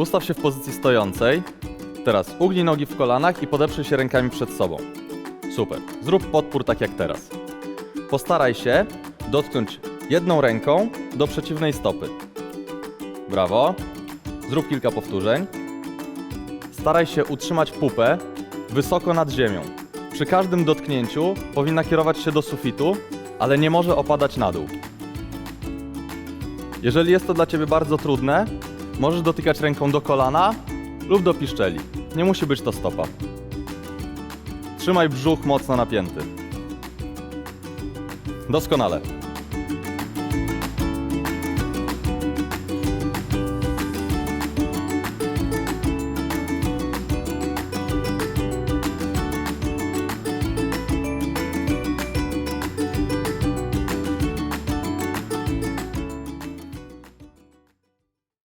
Ustaw się w pozycji stojącej. Teraz ugnij nogi w kolanach i podeprzyj się rękami przed sobą. Super. Zrób podpór tak jak teraz. Postaraj się dotknąć jedną ręką do przeciwnej stopy. Brawo. Zrób kilka powtórzeń. Staraj się utrzymać pupę wysoko nad ziemią. Przy każdym dotknięciu powinna kierować się do sufitu, ale nie może opadać na dół. Jeżeli jest to dla Ciebie bardzo trudne, możesz dotykać ręką do kolana lub do piszczeli. Nie musi być to stopa. Trzymaj brzuch mocno napięty. Doskonale.